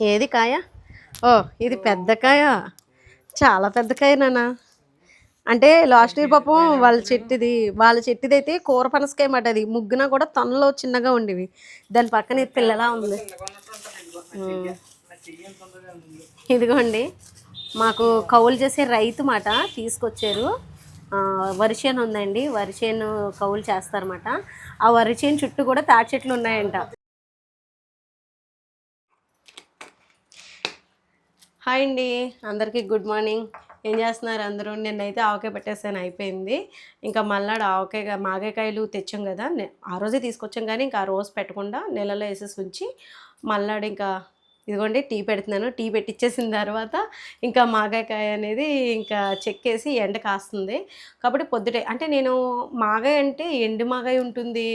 ఏది కాయ? ఓ ఇది పెద్ద కాయ. చాలా పెద్ద కాయ నాన్న. అంటే లాస్ట్ ఇయర్ పాపం వాళ్ళ చెట్టుది వాళ్ళ చెట్టుది అయితే కూర పనసకాయ మాట అది. ముగ్గున కూడా తనలో చిన్నగా ఉండేవి. దాని పక్కన ఇది పిల్లలా ఉంది. ఇదిగోండి మాకు కౌలు చేసే రైతు మాట తీసుకొచ్చారు. వరిచేను వరి చేను ఉందండి. వరి చేను కౌలు చేస్తారన్నమాట. ఆ వరి చేను చుట్టూ కూడా తాటి చెట్లు ఉన్నాయంట. హాయ్ అండి. అందరికీ గుడ్ మార్నింగ్. ఏం చేస్తున్నారు అందరూ? నిన్నైతే ఆవకాయ పెట్టేసాను అయిపోయింది. ఇంకా మళ్ళాడు ఆవకాయ మాగాయకాయలు తెచ్చాం కదా. ఆ రోజే తీసుకొచ్చాం కానీ ఇంకా ఆ రోజు పెట్టకుండా నెలలో వేసేసి ఉంచి మళ్ళాడు ఇంకా ఇదిగోండి టీ పెడుతున్నాను. టీ పెట్టించేసిన తర్వాత ఇంకా మాగాయకాయ అనేది ఇంకా చెక్కేసి ఎండ కాస్తుంది. కాబట్టి పొద్దుటే అంటే నేను మాగాయ అంటే ఎండు మాగాయ ఉంటుంది.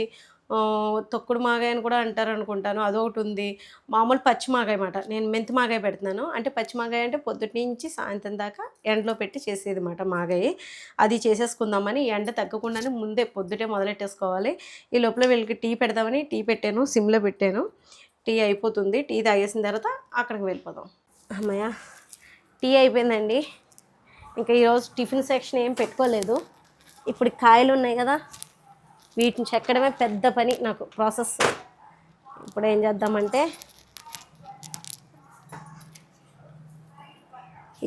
తొక్కుడు మాగాయ అని కూడా అంటారు అనుకుంటాను అదొకటి ఉంది మామూలు పచ్చి మాగాయ మాట. నేను మెంతి మాగాయ పెడుతున్నాను. అంటే పచ్చి మాగాయ అంటే పొద్దుటి నుంచి సాయంత్రం దాకా ఎండలో పెట్టి చేసేది మాట మాగాయ. అది చేసేసుకుందామని ఎండ తగ్గకుండానే ముందే పొద్దుటే మొదలెట్టేసుకోవాలి. ఈ లోపల వీళ్ళకి టీ పెడదామని టీ పెట్టాను సిమ్లో పెట్టాను. టీ అయిపోతుంది. టీ తాగేసిన తర్వాత అక్కడికి వెళ్ళిపోదాం. అమ్మయ్య టీ అయిపోయిందండి. ఇంకా ఈరోజు టిఫిన్ సెక్షన్ ఏం పెట్టుకోలేదు. ఇప్పుడు కాయలు ఉన్నాయి కదా. వీటిని చెక్కడమే పెద్ద పని నాకు ప్రాసెస్. ఇప్పుడు ఏం చేద్దామంటే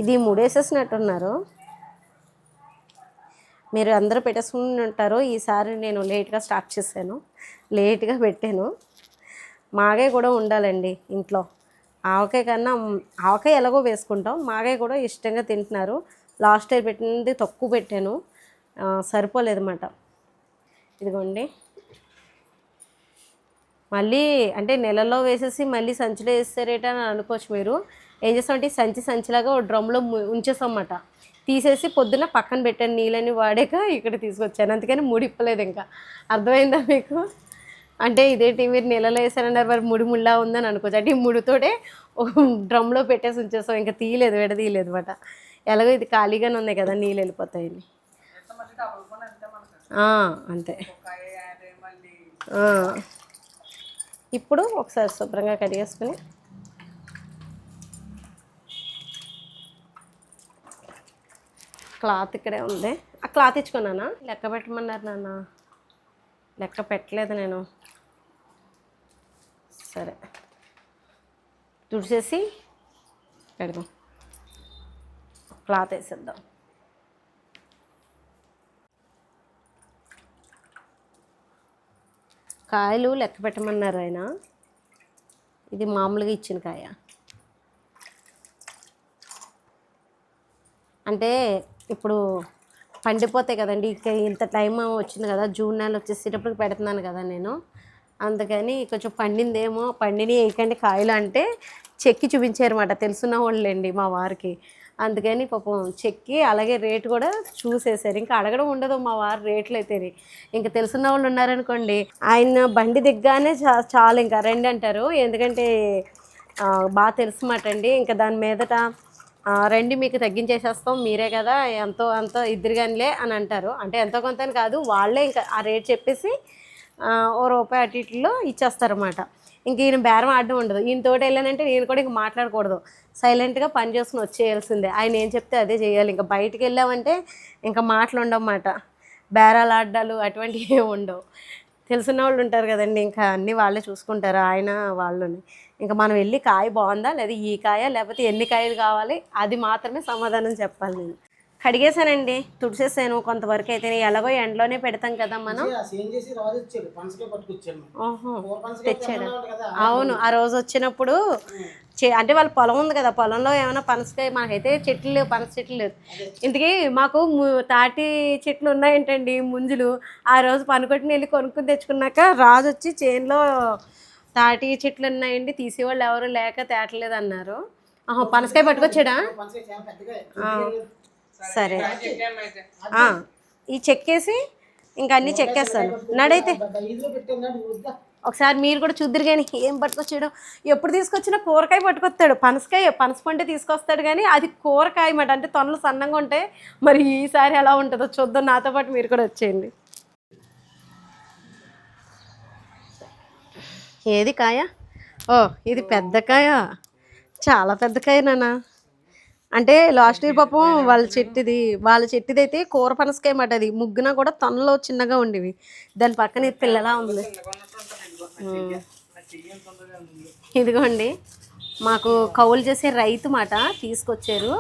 ఇది మూడేసేసినట్టున్నారు. మీరు అందరూ పెట్టేసుకుని ఉంటారు. ఈసారి నేను లేట్గా స్టార్ట్ చేశాను. లేట్గా పెట్టాను. మాగాయ కూడా ఉండాలండి ఇంట్లో. ఆవకాయ కన్నా ఆవకాయ ఎలాగో వేసుకుంటాం. మాగాయ కూడా ఇష్టంగా తింటున్నారు. లాస్ట్ ఇయర్ పెట్టినది తక్కువ పెట్టాను. సరిపోలేదు సరిపోలేదన్నమాట. ఇదిగోండి. మళ్ళీ అంటే నెలలో వేసేసి మళ్ళీ సంచిలో వేస్తారేట అని అనుకోవచ్చు మీరు. ఏం చేస్తామంటే సంచి సంచిలాగా ఓ డ్రమ్లో ఉంచేసామన్నమాట తీసేసి పొద్దున్న పక్కన పెట్టాను నీళ్ళని వాడాక ఇక్కడ తీసుకొచ్చాను. అందుకని ముడి ఇప్పలేదు ఇంకా. అర్థమైందా మీకు? అంటే ఇదేంటి మీరు నెలలో వేసారన్నారు మరి ముడి ముళ్ళా ఉందని అనుకోవచ్చు. అంటే ఈ ముడితోటే ఒక డ్రమ్లో పెట్టేసి ఉంచేసాం ఇంకా తీయలేదు విడదీయలేదు అనమాట ఎలాగో ఇది ఖాళీగానే ఉన్నాయి కదా నీళ్ళు వెళ్ళిపోతాయని. అంతే. ఇప్పుడు ఒకసారి శుభ్రంగా కడిగేసుకుని క్లాత్ ఇక్కడే ఉంది. ఆ క్లాత్ ఇచ్చుకున్నానా లెక్క పెట్టమన్నారు నాన్న. లెక్క పెట్టలేదు నేను. సరే. తుడిచేసి పెడదాం. క్లాత్ వేసేద్దాం. కాయలు లెక్క పెట్టమన్నారు ఆయన. ఇది మామూలుగా ఇచ్చిన కాయ. అంటే ఇప్పుడు పండిపోతాయి కదండి. ఇక ఇంత టైం వచ్చింది కదా జూన్ నెల వచ్చేసేటప్పుడు పెడుతున్నాను కదా నేను. అందుకని కొంచెం పండిందేమో పండిని వేయకండి కాయలు అంటే చెక్కి చూపించారన్నమాట. తెలుసున్న వాళ్ళండి మా వారికి. అందుకని పాపం చెక్కి అలాగే రేట్ కూడా చూసేసారు ఇంకా అడగడం ఉండదు మా వారు రేట్లు అయితేనే ఇంకా తెలుసున్న వాళ్ళు ఉన్నారనుకోండి ఆయన బండి దిగ్గానే చా చాలు ఇంకా రండి అంటారు. ఎందుకంటే బాగా తెలుసు మాట అండి. ఇంకా దాని మీదట రండి మీకు తగ్గించేసేస్తాం మీరే కదా ఎంతో అంతో ఇద్దరుగానిలే అని అంటారు. అంటే ఎంతో కొంత అని కాదు వాళ్ళే ఇంకా ఆ రేట్ చెప్పేసి ఓ రూపాయి అటు ఇట్లో ఇచ్చేస్తారన్నమాట. ఇంక ఈయన బేరం ఆడడం ఉండదు. ఈయన తోటి వెళ్ళానంటే నేను కూడా ఇంక మాట్లాడకూడదు. సైలెంట్గా పని చేసుకుని వచ్చేయాల్సిందే. ఆయన ఏం చెప్తే అదే చేయాలి. ఇంకా బయటికి వెళ్ళామంటే ఇంకా మాటలు ఉండవన్నమాట బేరాలు ఆడ్డాలు అటువంటివి ఏమి ఉండవు. తెలిసిన వాళ్ళు ఉంటారు కదండి. ఇంకా అన్నీ వాళ్ళే చూసుకుంటారు ఆయన వాళ్ళని. ఇంకా మనం వెళ్ళి కాయ బాగుందా? లేదా ఈ కాయ? లేకపోతే ఎన్ని కాయలు కావాలి? అది మాత్రమే సమాధానం చెప్పాలి నేను. కడిగేసానండి తుడిసేసాను కొంతవరకు అయితే ఎలాగో ఎండలోనే పెడతాం కదా మనం. తెచ్చాడు. అవును ఆ రోజు వచ్చినప్పుడు అంటే వాళ్ళ పొలం ఉంది కదా పొలంలో ఏమైనా పనసకాయ మాకైతే చెట్లు లేవు పనస చెట్లు లేవు. ఇంతకీ మాకు తాటి చెట్లు ఉన్నాయంటండి ముంజులు. ఆ రోజు పనుకొట్టిన వెళ్ళి కొనుక్కుని తెచ్చుకున్నాక రాజు వచ్చి చేనులో తాటి చెట్లు ఉన్నాయండి తీసేవాళ్ళు ఎవరు లేక తేటలేదు అన్నారు పనసకాయ పట్టుకొచ్చాడా? సరే. ఆ, ఈ చెక్కేసి ఇంకా అన్నీ చెక్కేస్తాను నడైతే. ఒకసారి మీరు కూడా చూద్దరు కానీ ఏం పట్టుకొచ్చాడు. ఎప్పుడు తీసుకొచ్చినా కూరకాయ పట్టుకొస్తాడు. పనసకాయ పనస పంటే తీసుకొస్తాడు కానీ అది కూరకాయ మాట. అంటే తొనలు సన్నంగా ఉంటాయి మరి ఈసారి ఎలా ఉంటుందో చూద్దాం. నాతో పాటు మీరు కూడా వచ్చేయండి. ఏది కాయ? ఓ ఇది పెద్ద కాయ. చాలా పెద్ద కాయ నాన్న. అంటే లాస్ట్ ఇయర్ పాపం వాళ్ళ చెట్టుది వాళ్ళ చెట్టుది అయితే కూర పనసకాయ మాట అది. ముగ్గున కూడా తనలో చిన్నగా ఉండేవి. దాని పక్కన పిల్లలా ఉంది. ఇదిగోండి మాకు కౌలు చేసే రైతు మాట తీసుకొచ్చారు.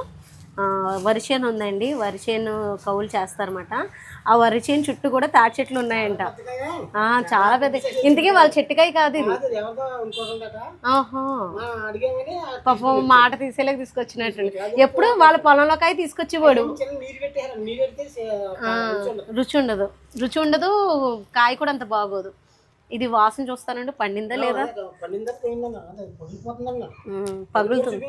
ఆ, వరి చేను ఉందండి. వరి చేను కౌలు చేస్తారన్నమాట. ఆ వరి చేను చుట్టూ కూడా తాటి చెట్లు ఉన్నాయంట. చాలా పెద్ద ఇంతకీ వాళ్ళ చెట్టుకాయ కాదు ఇది. పాపం మాట తీసేలాగా తీసుకొచ్చినట్టు ఎప్పుడు వాళ్ళ పొలంలోకాయ తీసుకొచ్చేవాడు. రుచి ఉండదు. రుచి ఉండదు కాయ కూడా అంత బాగోదు. ఇది వాసన చూస్తానండి పండిందా లేదా? పగులుతుంది.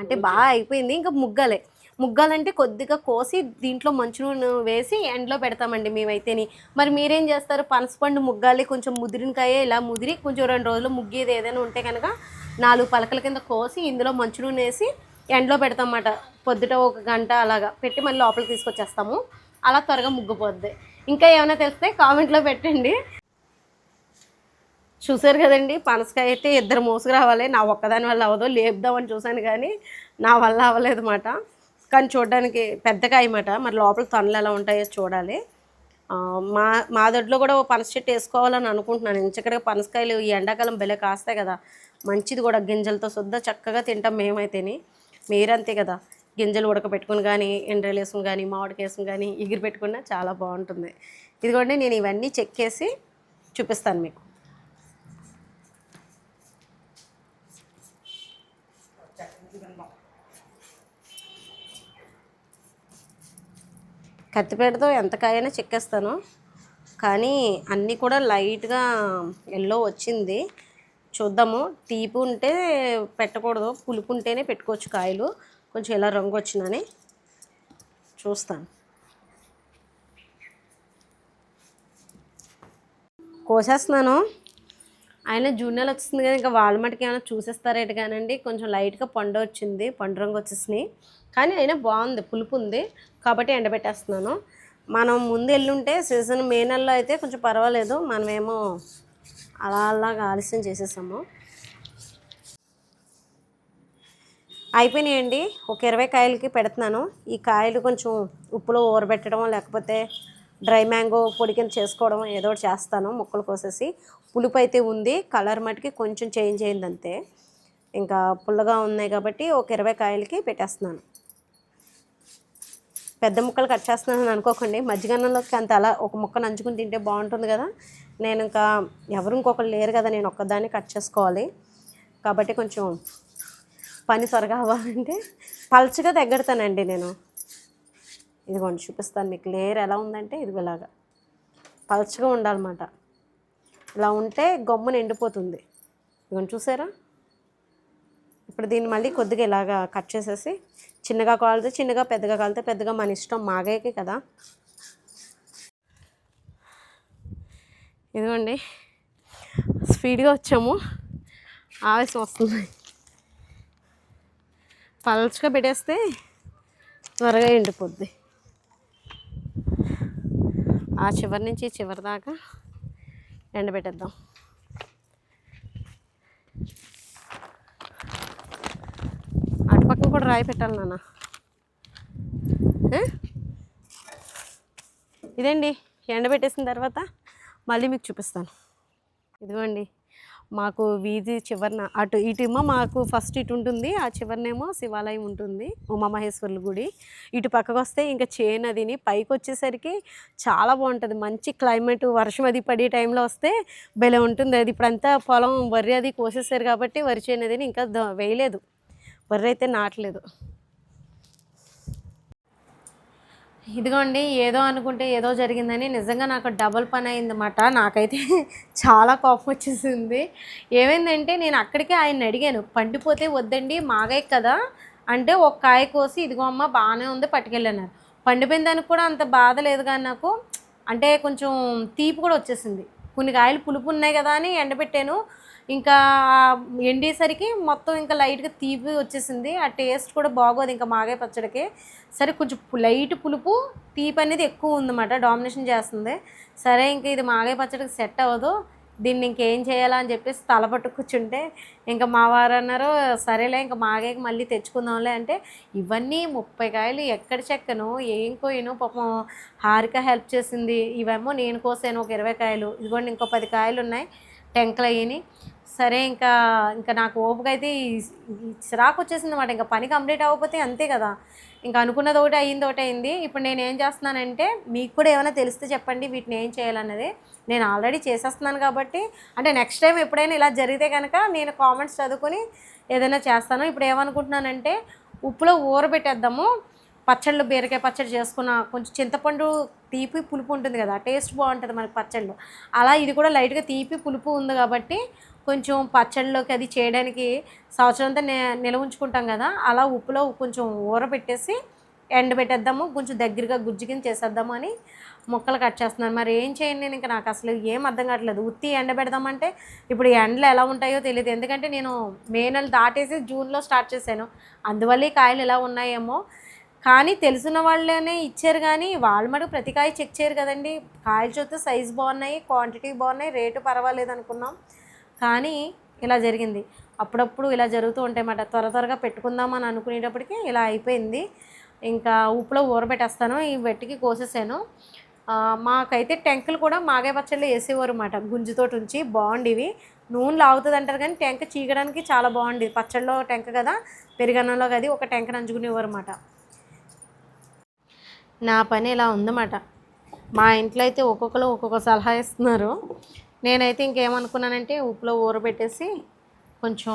అంటే బాగా అయిపోయింది ఇంకా ముగ్గాలే. ముగ్గాలంటే కొద్దిగా కోసి దీంట్లో మంచు నూనె వేసి ఎండలో పెడతామండి మేమైతేని. మరి మీరేం చేస్తారు? పనసపండు ముగ్గాలి కొంచెం ముదిరినకాయ ఇలా ముదిరి కొంచెం రెండు రోజులు ముగ్గేది ఏదైనా ఉంటే కనుక నాలుగు పలకల కింద కోసి ఇందులో మంచు నూనె వేసి ఎండలో పెడతామన్నమాట. పొద్దుట ఒక గంట అలాగా పెట్టి మళ్ళీ లోపలికి తీసుకొచ్చేస్తాము. అలా త్వరగా ముగ్గిపోద్ది. ఇంకా ఏమైనా తెలిస్తే కామెంట్లో పెట్టండి. చూసారు కదండి. పనసకాయ అయితే ఇద్దరు మోసుకురావాలి. నా ఒక్కదాని వల్ల అవ్వదు. లేపుదామని చూశాను కానీ నా వల్ల అవ్వలేదు మాట కానీ చూడడానికి పెద్ద కాయ మాట మరి లోపల తనులు ఎలా ఉంటాయో చూడాలి. మా మా దొడ్లో కూడా ఓ పనస చెట్టు వేసుకోవాలని అనుకుంటున్నాను. ఇంచక్కడికి పనసకాయలు ఈ ఎండాకాలం భలే కాస్తాయి కదా. మంచిది కూడా. గింజలతో శుద్ధ చక్కగా తింటాం మేమైతేని. మీరంతే కదా. గింజలు ఉడకబెట్టుకుని కానీ ఎండ్రలు వేసుకుని కానీ మామిడికి వేసుకుని కానీ ఎగిరి పెట్టుకున్నా చాలా బాగుంటుంది. ఇదిగోండి నేను ఇవన్నీ చెక్కేసి చూపిస్తాను మీకు. కత్తిపేటతో ఎంత కాయైనా చెక్కేస్తాను. కానీ అన్నీ కూడా లైట్గా ఎల్లో వచ్చింది. చూద్దాము. తీపి ఉంటే పెట్టకూడదు. పులుపు ఉంటేనే పెట్టుకోవచ్చు కాయలు. కొంచెం ఎలా రంగు వచ్చిందని చూస్తాను. కోసేస్తున్నాను. ఆయన జూన్ నెల వచ్చింది కదా ఇంకా వాళ్ళ మటుకు ఏమైనా చూసేస్తారేట కానండి. కొంచెం లైట్గా పండు వచ్చింది. పండు రంగు వచ్చేసినాయి. కానీ అయినా బాగుంది పులుపు ఉంది కాబట్టి ఎండబెట్టేస్తున్నాను. మనం ముందు వెళ్ళుంటే సీజన్ మే నెలలో అయితే కొంచెం పర్వాలేదు. మనమేమో అలా అలాగా ఆలస్యం చేసేసాము. అయిపోయినాయండి. ఒక ఇరవై కాయలకి పెడుతున్నాను. ఈ కాయలు కొంచెం ఉప్పులో ఊరబెట్టడం లేకపోతే డ్రై మ్యాంగో పొడి కింద చేసుకోవడం ఏదో ఒకటి చేస్తాను ముక్కలు కోసేసి. పులుపు అయితే ఉంది. కలర్ మటుకి కొంచెం చేంజ్ అయింది అంతే ఇంకా పుల్లగా ఉన్నాయి కాబట్టి ఒక ఇరవై కాయలకి పెట్టేస్తున్నాను. పెద్ద ముక్కలు కట్ చేస్తున్నాను అనుకోకండి. మజ్జిగన్నంలోకి అంత అలా ఒక ముక్క నంచుకుని తింటే బాగుంటుంది కదా. నేను ఇంకా ఎవరు ఇంకొకరు లేరు కదా నేను ఒక్కదాన్ని కట్ చేసుకోవాలి. కాబట్టి కొంచెం పని త్వరగా అవ్వాలంటే పల్చగా తగ్గడతానండి నేను. ఇదిగోండి చూపిస్తాను మీకు. లేయర్ ఎలా ఉందంటే ఇది ఇలాగా. పల్చగా ఉండాలన్నమాట. ఇలా ఉంటే గమ్మున ఎండిపోతుంది ఇదిగోండి చూసారా? ఇప్పుడు దీన్ని మళ్ళీ కొద్దిగా ఇలాగా కట్ చేసేసి చిన్నగా కాలితే చిన్నగా పెద్దగా కాలితే పెద్దగా మన ఇష్టం మాగాయకే కదా. ఇదిగోండి. స్పీడ్గా వచ్చాము. ఆవేశం వస్తుంది. పల్చగా పెట్టేస్తే త్వరగా ఎండిపోద్ది. ఆ చివరి నుంచి చివరి దాకా ఎండబెట్టేద్దాం. కూడా రాయి పెట్టాలి నాన్న. ఇదండి ఎండబెట్టేసిన తర్వాత మళ్ళీ మీకు చూపిస్తాను. ఇదిగోండి. మాకు వీధి చివరన అటు ఇటేమో మాకు ఫస్ట్ ఇటు ఉంటుంది ఆ చివరినేమో శివాలయం ఉంటుంది ఉమామహేశ్వరుల గుడి. ఇటు పక్కకు వస్తే ఇంకా చేను అదిని పైకి వచ్చేసరికి చాలా బాగుంటుంది. మంచి క్లైమేట్ వర్షం అది పడే టైంలో వస్తే భలే ఉంటుంది. అది ఇప్పుడంతా పొలం వరి అది కోసేసారు కాబట్టి వరి చేను ఇంకా వేయలేదు. వరి అయితే నాటలేదు. ఇదిగోండి ఏదో అనుకుంటే ఏదో జరిగిందని నిజంగా నాకు డబుల్ పని అయిందన్నమాట. నాకైతే చాలా కోపం వచ్చేసింది. ఏమైందంటే నేను అక్కడికే ఆయన అడిగాను పండిపోతే వద్దండి మాగాయి కదా? అంటే ఒక కాయ కోసి ఇదిగో అమ్మ బాగానే ఉంది పట్టుకెళ్ళన్నారు. పండిపోయిన దానికి కూడా అంత బాధ లేదు కానీ నాకు అంటే కొంచెం తీపి కూడా వచ్చేసింది. కొన్ని కాయలు పులుపు ఉన్నాయి కదా అని ఎండబెట్టాను. ఇంకా ఎండేసరికి మొత్తం ఇంకా లైట్గా తీపి వచ్చేసింది. ఆ టేస్ట్ కూడా బాగోదు ఇంకా మాగే పచ్చడికి. సరే కొంచెం లైట్ పులుపు తీపి అనేది ఎక్కువ ఉందన్నమాట. డామినేషన్ చేస్తుంది. సరే ఇంకా ఇది మాగే పచ్చడికి సెట్ అవ్వదు. దీన్ని ఇంకేం చేయాలా అని చెప్పేసి తలపట్టు కూర్చుంటే ఇంకా మా వారు అన్నారు సరేలే ఇంకా మాగే మళ్ళీ తెచ్చుకుందాంలే. అంటే ఇవన్నీ ముప్పై కాయలు ఎక్కడ చెక్కను ఏం కోయను పాపం హారిక హెల్ప్ చేసింది. ఇవేమో నేను కోసాను ఒక ఇరవై కాయలు. ఇదిగోండి ఇంకో పది కాయలు ఉన్నాయి టెంకలు అయ్యి సరే ఇంకా ఇంకా నాకు ఓపిక అయితే చిరాకు వచ్చేసింది అనమాట ఇంకా పని కంప్లీట్ అవ్వకపోతే అంతే కదా. ఇంకా అనుకున్నది ఒకటి అయ్యింది ఒకటి అయింది ఇప్పుడు నేను ఏం చేస్తున్నానంటే మీకు కూడా ఏమైనా తెలిస్తే చెప్పండి వీటిని ఏం చేయాలన్నది. నేను ఆల్రెడీ చేసేస్తున్నాను కాబట్టి అంటే నెక్స్ట్ టైం ఎప్పుడైనా ఇలా జరిగితే కనుక నేను కామెంట్స్ చదువుకొని ఏదైనా చేస్తాను. ఇప్పుడు ఏమనుకుంటున్నానంటే ఉప్పులో ఊరబెట్టేద్దాము పచ్చళ్ళు బీరకాయ పచ్చడి చేసుకున్న కొంచెం చింతపండు తీపి పులుపు ఉంటుంది కదా టేస్ట్ బాగుంటుంది మనకి పచ్చళ్ళు. అలా ఇది కూడా లైట్గా తీపి పులుపు ఉంది కాబట్టి కొంచెం పచ్చళ్ళలోకి అది చేయడానికి సంవత్సరం అంతా నే ఉంచుకుంటాం కదా అలా ఉప్పులో కొంచెం ఊరబెట్టేసి ఎండబెట్టేద్దాము కొంచెం దగ్గరగా గుజ్జు కింద చేసేద్దాము అని ముక్కలు కట్ చేస్తున్నాను. మరి ఏం చేయండి నేను ఇంకా నాకు అసలు ఏం అర్థం కావట్లేదు. ఉత్తి ఎండ పెడదామంటే ఇప్పుడు ఎండలు ఎలా ఉంటాయో తెలియదు ఎందుకంటే నేను మే నెల దాటేసి జూన్లో స్టార్ట్ చేశాను. అందువల్ల ఈ కాయలు ఎలా ఉన్నాయేమో. కానీ తెలిసిన వాళ్ళనే ఇచ్చారు కానీ వాళ్ళు మటుకు ప్రతి కాయ చెక్ చేయరు కదండి. కాయలు చూస్తే సైజు బాగున్నాయి క్వాంటిటీ బాగున్నాయి రేటు పర్వాలేదు అనుకున్నాం. కానీ ఇలా జరిగింది. అప్పుడప్పుడు ఇలా జరుగుతూ ఉంటాయన్నమాట త్వర త్వరగా పెట్టుకుందామని అనుకునేటప్పటికి ఇలా అయిపోయింది. ఇంకా ఉప్పులో ఊరబెట్టేస్తాను. ఈ వెట్టికి కోసేసాను. మాకైతే టెంకులు కూడా మాగాయ పచ్చళ్ళు వేసేవారు అన్నమాట. గుంజుతోటి ఉంచి బాగుండేవి. నూనె లాగుతుంది అంటారు కానీ టెంక చీకడానికి చాలా బాగుండేది. పచ్చళ్ళలో టెంక కదా పెరుగన్నంలో అది ఒక టెంక నంచుకునేవారు అన్నమాట. నా పని ఇలా ఉందన్నమాట. మా ఇంట్లో అయితే ఒక్కొక్కరు ఒక్కొక్క సలహా ఇస్తున్నారు. నేనైతే ఇంకేమనుకున్నానంటే ఉప్పులో ఊరబెట్టేసి కొంచెం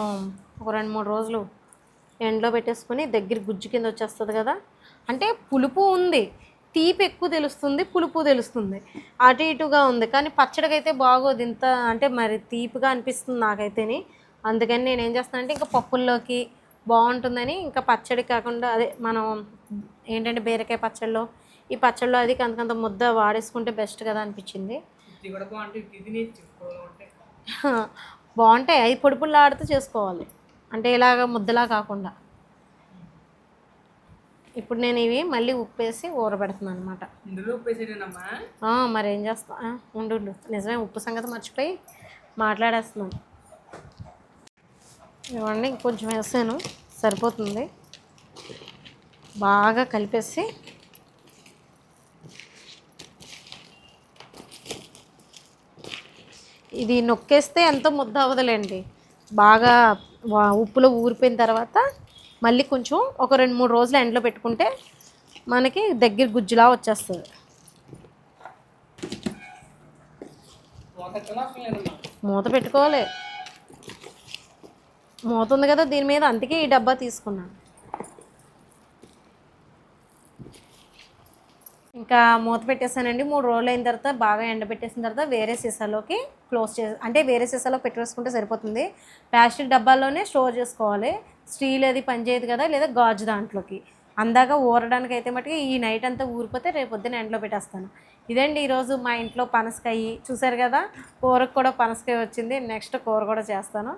ఒక రెండు మూడు రోజులు ఎండలో పెట్టేసుకుని దగ్గర గుజ్జు కింద వచ్చేస్తుంది కదా. అంటే పులుపు ఉంది తీపి ఎక్కువ తెలుస్తుంది పులుపు తెలుస్తుంది. అటు ఇటుగా ఉంది కానీ పచ్చడికైతే బాగోదు. ఇంత అంటే మరి తీపిగా అనిపిస్తుంది నాకైతేనే. అందుకని నేను ఏం చేస్తానంటే ఇంకా పప్పుల్లోకి బాగుంటుందని ఇంకా పచ్చడి కాకుండా అదే మనం ఏంటంటే బీరకాయ పచ్చళ్ళు ఈ పచ్చళ్ళు అది కంతకంత ముద్ద వాడేసుకుంటే బెస్ట్ కదా అనిపించింది. బాగుంటాయి. అవి పొడి పొడిలా ఆడుతూ చేసుకోవాలి. అంటే ఇలాగ ముద్దలా కాకుండా. ఇప్పుడు నేను ఇవి మళ్ళీ ఉప్పేసి ఊరబెడుతున్నాను అనమాట మరి ఏం చేస్తా? ఉండు నిజమే ఉప్పు సంగతి మర్చిపోయి మాట్లాడేస్తున్నాను ఇవ్వండి ఇంకొంచెం వేసాను. సరిపోతుంది. బాగా కలిపేసి ఇది నొక్కేస్తే ఎంతో ముద్ద అవ్వదులేండి. బాగా ఉప్పులో ఊరిపోయిన తర్వాత మళ్ళీ కొంచెం ఒక రెండు మూడు రోజులు ఎండలో పెట్టుకుంటే మనకి దగ్గర గుజ్జులా వచ్చేస్తుంది. మూత పెట్టుకోవాలి. మూత ఉంది కదా దీని మీద అందుకే ఈ డబ్బా తీసుకున్నాను. ఇంకా మూత పెట్టేసానండి. మూడు రోజులు అయిన తర్వాత బాగా ఎండబెట్టేసిన తర్వాత వేరే సీసాలోకి క్లోజ్ చే అంటే వేరే సీసాలో పెట్టేసుకుంటే సరిపోతుంది. ప్లాస్టిక్ డబ్బాల్లోనే స్టోర్ చేసుకోవాలి. స్టీల్ అది పనిచేయదు కదా లేదా గాజు దాంట్లోకి. అందాక ఊరడానికి అయితే మటుకు ఈ నైట్ అంతా ఊరిపోతే రేపు పొద్దున్న ఎండలో పెట్టేస్తాను. ఇదండి ఈరోజు మా ఇంట్లో పనసకాయ. చూసారు కదా కూరకు కూడా పనసకాయ వచ్చింది. నెక్స్ట్ కూర కూడా చేస్తాను.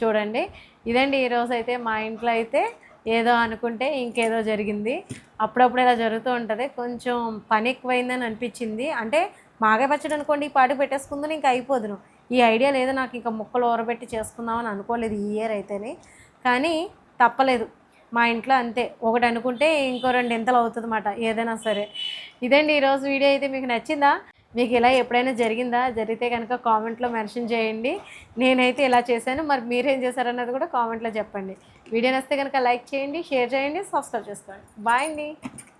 చూడండి. ఇదండి ఈరోజు అయితే మా ఇంట్లో అయితే ఏదో అనుకుంటే ఇంకేదో జరిగింది. అప్పుడప్పుడు ఇలా జరుగుతూ ఉంటుంది. కొంచెం పని ఎక్కువైందని అనిపించింది. అంటే మాగా పచ్చడి అనుకోండి ఈ పాటు పెట్టేసుకుందని ఇంకా అయిపోదును. ఈ ఐడియా లేదు నాకు ఇంకా ముక్కలు ఊరబెట్టి చేసుకుందామని అనుకోలేదు ఈ ఇయర్ అయితేనే. కానీ తప్పలేదు. మా ఇంట్లో అంతే. ఒకటి అనుకుంటే ఇంకో రెండు ఎంతలు అవుతుంది అన్నమాట ఏదైనా సరే. ఇదండి ఈరోజు వీడియో. అయితే మీకు నచ్చిందా? మీకు ఇలా ఎప్పుడైనా జరిగిందా? జరిగితే కనుక కామెంట్లో మెన్షన్ చేయండి. నేనైతే ఇలా చేశాను. మరి మీరేం చేశారన్నది కూడా కామెంట్లో చెప్పండి. వీడియో నస్తే కనుక లైక్ చేయండి షేర్ చేయండి సబ్స్క్రైబ్ చేసుకోండి. బాయ్ అండి.